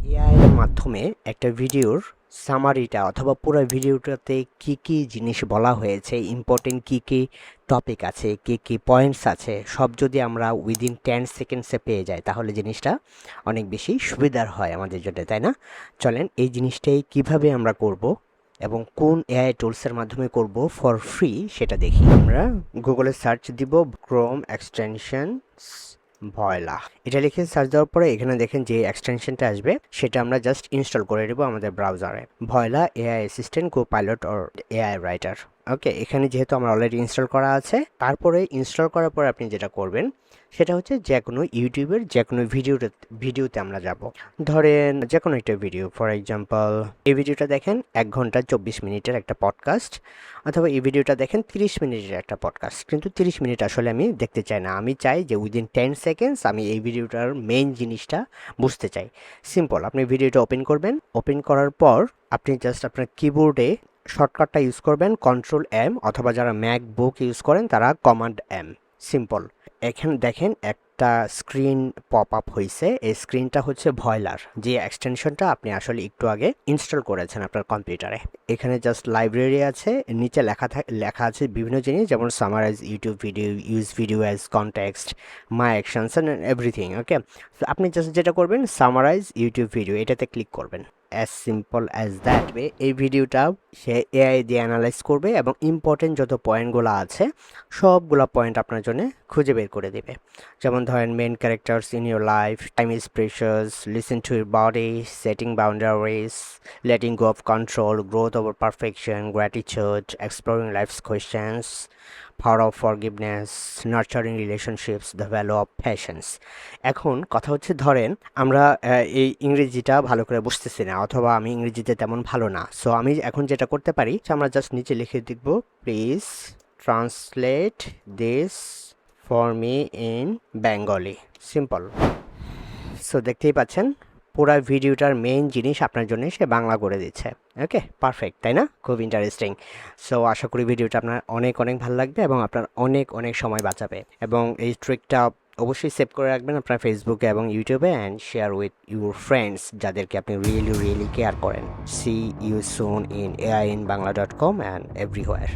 AI এর মাধ্যমে একটা ভিডিওর সামারিটা অথবা পুরো ভিডিওটাতে কি কি জিনিস বলা হয়েছে ইম্পর্টেন্ট কি কি টপিক আছে, কি কি পয়েন্টস আছে, সব যদি আমরা উইদিন টেন সেকেন্ডসে পেয়ে যাই, তাহলে জিনিসটা অনেক বেশি সুবিধার হয় আমাদের জন্য, তাই না? চলেন এই জিনিসটাই কীভাবে আমরা করব এবং কোন এআই টুলসের মাধ্যমে করব ফর ফ্রি সেটা দেখি। আমরা গুগলে সার্চ দিব ক্রোম এক্সটেনশনস ভয়লা এটা লিখে সার্চ দেওয়ার পরে এখানে দেখেন যে এক্সটেনশনটা আসবে, সেটা আমরা জাস্ট ইনস্টল করে নেব আমাদের ব্রাউজারে voila AI assistant copilot or AI writer okay, এখানে যেহেতু আমার অলরেডি ইনস্টল করা আছে, তারপরে ইনস্টল করার পরে আপনি যেটা করবেন, সেটা হচ্ছে যে কোনো ইউটিউবের যে কোনো ভিডিওতে ভিডিওতে আমরা যাব। ধরেন যে কোনো একটা ভিডিও ফর এক্সাম্পল এই ভিডিওটা দেখেন এক ঘণ্টা চব্বিশ মিনিটের একটা পডকাস্ট অথবা এই ভিডিওটা দেখেন তিরিশ মিনিটের একটা পডকাস্ট কিন্তু তিরিশ মিনিট আসলে আমি দেখতে চাই না। আমি চাই যে উইদিন টেন সেকেন্ডস আমি এই ভিডিওটার মেইন জিনিসটা বুঝতে চাই। সিম্পল আপনি ভিডিওটা ওপেন করবেন। ওপেন করার পর আপনি জাস্ট আপনার কিবোর্ডে শর্টকাটটা ইউজ করবেন কন্ট্রোল এম অথবা যারা ম্যাক বুক ইউজ করেন, তারা কমান্ড এম সিম্পল এখানে, দেখেন একটা স্ক্রিন পপ আপ হয়েছে এই স্ক্রিনটা হচ্ছে ভয়লার, যে এক্সটেনশনটা আপনি আসলে একটু আগে ইনস্টল করেছেন আপনার কম্পিউটারে এখানে জাস্ট লাইব্রেরি আছে, নিচে লেখা লেখা আছে বিভিন্ন জিনিস, যেমন summarize YouTube video use video as context my actions and everything okay আপনি জাস্ট যেটা করবেন সামারাইজ ইউটিউব ভিডিও এটাতে ক্লিক করবেন। অ্যাজ সিম্পল অ্যাজ দ্যাট এই ভিডিওটা সে এআই দিয়ে অ্যানালাইজ করবে এবং ইম্পর্টেন্ট যত পয়েন্টগুলো আছে, সবগুলো পয়েন্ট আপনার জন্য খুঁজে বের করে দেবে যেমন ধরেন main characters in your life time is precious listen to your body setting boundaries letting go of control, growth over perfection, gratitude, exploring life's questions, power of forgiveness, nurturing relationships, the value of patience. এখন কথা হচ্ছে ধরেন আমরা এই ইংরেজিটা ভালো করে বুঝতেছি না অথবা আমি ইংরেজিতে তেমন ভালো না সো আমি এখন যেটা করতে পারি আমরা জাস্ট নিচে লিখে দেখব please translate this for me in Bengali simple so দেখতেই পাচ্ছেন, পুরো ভিডিওটার মেইন জিনিস আপনার জন্য সে বাংলা করে দিচ্ছে। ওকে পারফেক্ট তাই না? খুব ইন্টারেস্টিং সো আশা করি ভিডিওটা আপনার অনেক অনেক ভালো লাগবে এবং আপনার অনেক অনেক সময় বাঁচাবে। এবং এই ট্রিকটা অবশ্যই সেভ করে রাখবেন আপনার ফেসবুকে এবং ইউটিউবে and share with your friends যাদেরকে আপনি রিয়েলি রিয়েলি কেয়ার করেন। See you soon in AI in Bangla dot com and everywhere